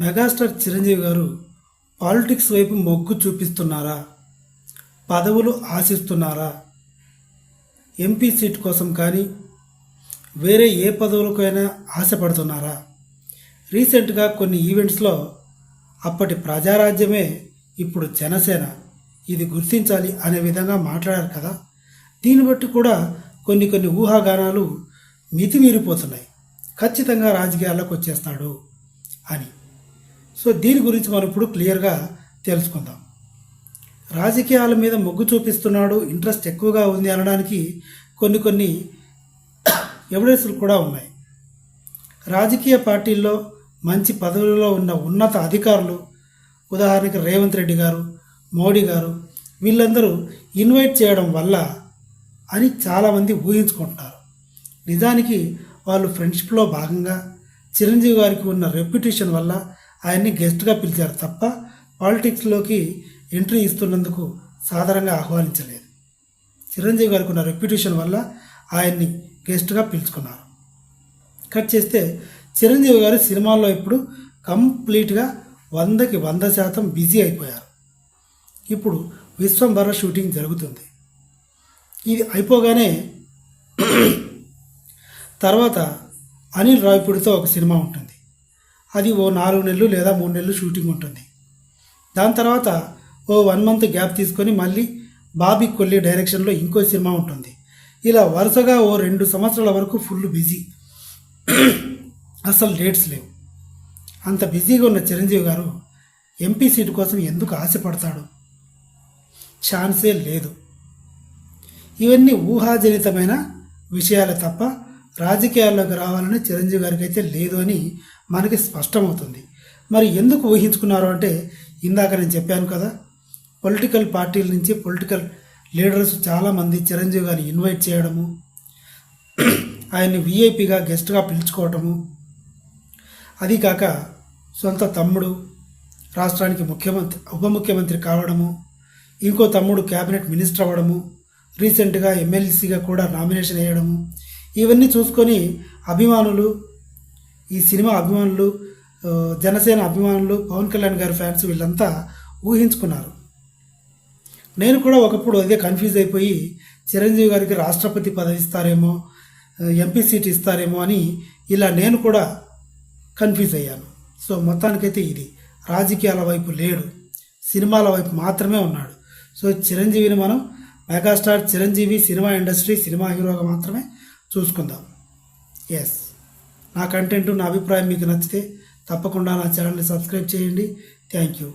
Megastar Chiranjeevi గారు politics వైపు మొగ్గు చూపిస్తున్నారా? పదవులు ఆశిస్తున్నారా? ఎంపీ సీట్ కోసం కానీ వేరే ఏ పదవులకైనా ఆశపడుతున్నారా? రీసెంట్గా కొన్ని ఈవెంట్స్లో అప్పటి ప్రజారాజ్యమే ఇప్పుడు జనసేన. ఇది గుర్తించాలి అనే విధంగా మాట్లాడారు కదా? దీన్ని బట్టి కూడా కొన్ని కొన్ని ఊహాగానాలు మితిమీరిపోతున్నాయి. ఖచ్చితంగా రాజకీయాల్లోకి వచ్చేస్తాడు అని. సో దీని గురించి మనం ఇప్పుడు క్లియర్గా తెలుసుకుందాం. రాజకీయాల మీద మొగ్గు చూపిస్తున్నాడు ఇంట్రెస్ట్ ఎక్కువగా ఉంది అనడానికి కొన్ని కొన్ని ఎవిడెన్స్లు కూడా ఉన్నాయి. రాజకీయ పార్టీల్లో మంచి పదవులలో ఉన్న ఉన్నత అధికారులు ఉదాహరణకి రేవంత్ రెడ్డి గారు మోడీ గారు వీళ్ళందరూ ఇన్వైట్ చేయడం వల్ల అని చాలామంది ఊహించుకుంటున్నారు. నిజానికి వాళ్ళు ఫ్రెండ్షిప్లో భాగంగా చిరంజీవి గారికి ఉన్న రెప్యుటేషన్ వల్ల ఆయన్ని గెస్ట్గా పిలిచారు తప్ప పాలిటిక్స్లోకి ఎంట్రీ ఇస్తున్నందుకు సాధారణంగా ఆహ్వానించలేదు. చిరంజీవి గారికి ఉన్న రెప్యుటేషన్ వల్ల ఆయన్ని గెస్ట్గా పిలుచుకున్నారు. కట్ చేస్తే చిరంజీవి గారు సినిమాల్లో ఇప్పుడు కంప్లీట్గా వందకి వంద శాతం బిజీ అయిపోయారు. ఇప్పుడు విశ్వంభర షూటింగ్ జరుగుతుంది. ఇది అయిపోగానే తర్వాత అనిల్ రావిపూడితో ఒక సినిమా ఉంటుంది. అది ఓ నాలుగు నెలలు లేదా మూడు నెలలు షూటింగ్ ఉంటుంది. దాని తర్వాత ఓ వన్ మంత్ గ్యాప్ తీసుకొని మళ్ళీ బాబీ కొల్లి డైరెక్షన్లో ఇంకో సినిమా ఉంటుంది. ఇలా వరుసగా ఓ రెండు సంవత్సరాల వరకు ఫుల్ బిజీ. అసలు డేట్స్ లేవు. అంత బిజీగా ఉన్న చిరంజీవి గారు ఎంపీ సీటు కోసం ఎందుకు ఆశపడతాడు? ఛాన్సే లేదు. ఇవన్నీ ఊహాజనితమైన విషయాలు తప్ప రాజకీయాల్లోకి రావాలని చిరంజీవి గారికి అయితే లేదు అని మనకి స్పష్టమవుతుంది. మరి ఎందుకు ఊహించుకున్నారు అంటే ఇందాక నేను చెప్పాను కదా పొలిటికల్ పార్టీల నుంచి పొలిటికల్ లీడర్స్ చాలామంది చిరంజీవి గారిని ఇన్వైట్ చేయడము ఆయన్ని విఐపిగా గెస్ట్గా పిలుచుకోవటము అది కాక సొంత తమ్ముడు రాష్ట్రానికి ముఖ్యమంత్రి ఉప ముఖ్యమంత్రి కావడము ఇంకో తమ్ముడు క్యాబినెట్ మినిస్టర్ అవ్వడము రీసెంట్గా ఎమ్మెల్సీగా కూడా నామినేషన్ వేయడము ఇవన్నీ చూసుకొని అభిమానులు ఈ సినిమా అభిమానులు జనసేన అభిమానులు పవన్ కళ్యాణ్ గారి ఫ్యాన్స్ వీళ్ళంతా ఊహించుకున్నారు. నేను కూడా ఒకప్పుడు అదే కన్ఫ్యూజ్ అయిపోయి చిరంజీవి గారికి రాష్ట్రపతి పదవి ఇస్తారేమో ఎంపీ సీట్ ఇస్తారేమో అని ఇలా నేను కూడా కన్ఫ్యూజ్ అయ్యాను. సో మొత్తానికైతే ఇది రాజకీయాల వైపు లేడు సినిమాల వైపు మాత్రమే ఉన్నాడు. సో చిరంజీవిని మనం megastar Chiranjeevi cinema industry cinema హీరోగా మాత్రమే చూసుకుందాం. ఎస్ నా కంటెంట్ నా అభిప్రాయం మీకు నచ్చితే తప్పకుండా నా ఛానల్ని సబ్స్క్రైబ్ చేయండి. Thank you